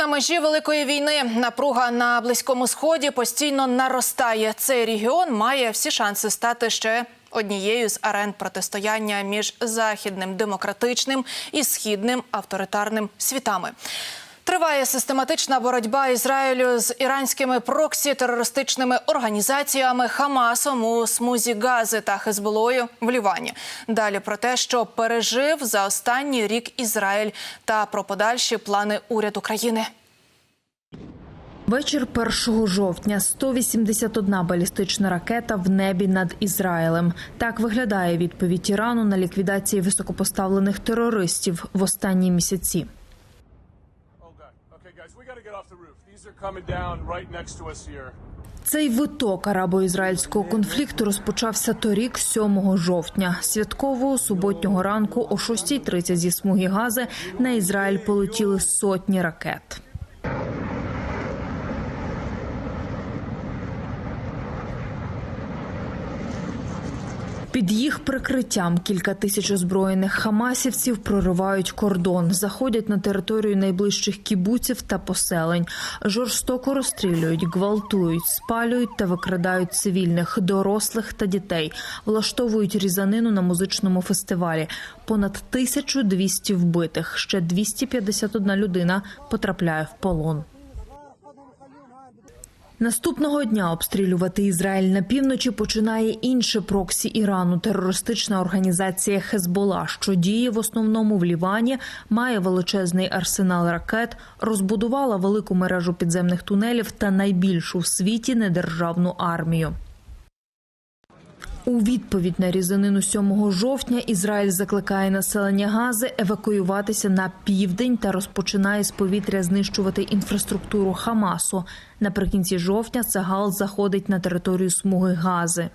На межі великої війни напруга на близькому сході постійно наростає. Цей регіон має всі шанси стати ще однією з арен протистояння між західним демократичним і східним авторитарним світами. Триває систематична боротьба Ізраїлю з іранськими проксі терористичними організаціями Хамасом у смузі Гази та Хезболою в Лівані. Далі про те, що пережив за останній рік Ізраїль та про подальші плани уряду країни. Вечір 1 жовтня 181 балістична ракета в небі над Ізраїлем. Так виглядає відповідь Ірану на ліквідації високопоставлених терористів в останні місяці. Цей виток арабо-ізраїльського конфлікту розпочався торік, 7 жовтня. Святкового суботнього ранку о 6.30 зі смуги Гази на Ізраїль полетіли сотні ракет. Під їх прикриттям кілька тисяч озброєних хамасівців проривають кордон, заходять на територію найближчих кібуців та поселень, жорстоко розстрілюють, гвалтують, спалюють та викрадають цивільних, дорослих та дітей, влаштовують різанину на музичному фестивалі. Понад 1200 вбитих, ще 251 людина потрапляє в полон. Наступного дня обстрілювати Ізраїль на півночі починає інше проксі Ірану. Терористична організація Хезбола, що діє в основному в Лівані, має величезний арсенал ракет, розбудувала велику мережу підземних тунелів та найбільшу в світі недержавну армію. У відповідь на різанину 7 жовтня Ізраїль закликає населення Гази евакуюватися на південь та розпочинає з повітря знищувати інфраструктуру Хамасу. Наприкінці жовтня Цагал заходить на територію смуги Гази.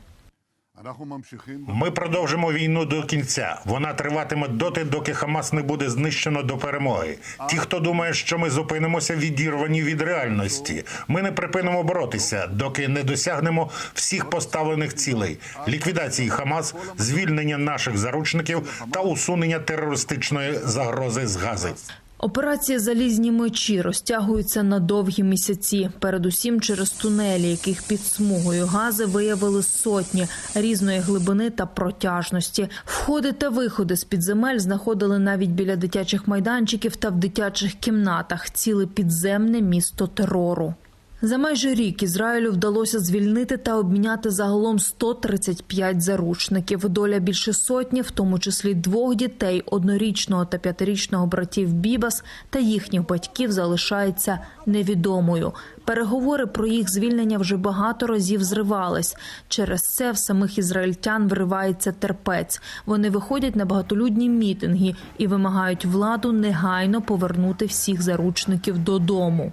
Ми продовжимо війну до кінця. Вона триватиме доти, доки Хамас не буде знищено до перемоги. Ті, хто думає, що ми зупинимося, відірвані від реальності. Ми не припинимо боротися, доки не досягнемо всіх поставлених цілей: ліквідації Хамас, звільнення наших заручників та усунення терористичної загрози з Гази. Операції залізні мечі розтягуються на довгі місяці, передусім через тунелі, яких під смугою гази виявили сотні різної глибини та протяжності. Входи та виходи з під земель знаходили навіть біля дитячих майданчиків та в дитячих кімнатах. Ціле підземне місто терору. За майже рік Ізраїлю вдалося звільнити та обміняти загалом 135 заручників. Доля більше сотні, в тому числі двох дітей, однорічного та п'ятирічного братів Бібас та їхніх батьків залишається невідомою. Переговори про їх звільнення вже багато разів зривались. Через це в самих ізраїльтян виривається терпець. Вони виходять на багатолюдні мітинги і вимагають владу негайно повернути всіх заручників додому.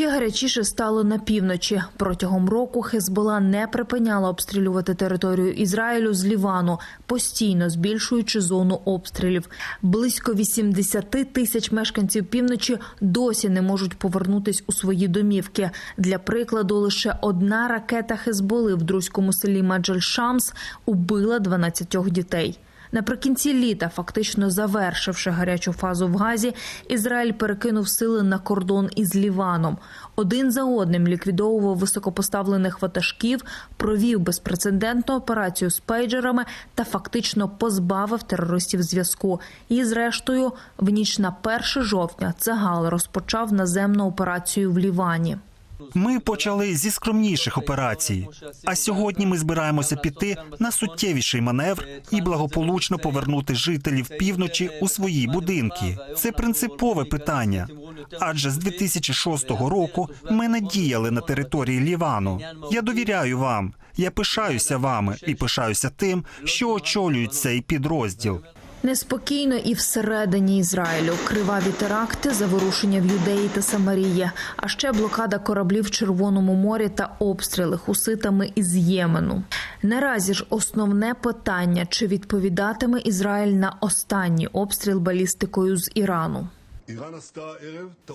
Ще гарячіше стало на півночі. Протягом року Хезбола не припиняла обстрілювати територію Ізраїлю з Лівану, постійно збільшуючи зону обстрілів. Близько 80 тисяч мешканців півночі досі не можуть повернутись у свої домівки. Для прикладу, лише одна ракета Хезболи в друзькому селі Маджель-Шамс убила 12 дітей. Наприкінці літа, фактично завершивши гарячу фазу в Газі, Ізраїль перекинув сили на кордон із Ліваном. Один за одним ліквідовував високопоставлених ватажків, провів безпрецедентну операцію з пейджерами та фактично позбавив терористів зв'язку. І, зрештою, в ніч на 1 жовтня Цагал розпочав наземну операцію в Лівані. Ми почали зі скромніших операцій. А сьогодні ми збираємося піти на суттєвіший маневр і благополучно повернути жителів півночі у свої будинки. Це принципове питання. Адже з 2006 року ми не діяли на території Лівану. Я довіряю вам. Я пишаюся вами і пишаюся тим, що очолюють цей підрозділ. Неспокійно і всередині Ізраїлю криваві теракти, заворушення в Юдеї та Самарії, а ще блокада кораблів в Червоному морі та обстріли хуситами із Ємену. Наразі ж основне питання: чи відповідатиме Ізраїль на останній обстріл балістикою з Ірану?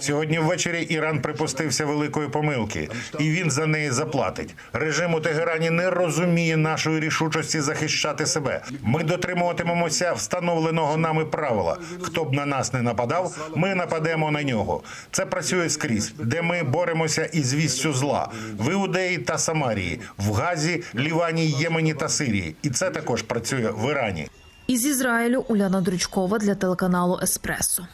Сьогодні ввечері Іран припустився великої помилки, і він за неї заплатить. Режим у Тегерані не розуміє нашої рішучості захищати себе. Ми дотримуватимемося встановленого нами правила. Хто б на нас не нападав, ми нападемо на нього. Це працює скрізь, де ми боремося із вістю зла в Іудеї та Самарії, в Газі, Лівані, Ємені та Сирії. І це також працює в Ірані. Із Ізраїлю Уляна Дрючкова для телеканалу Еспресо.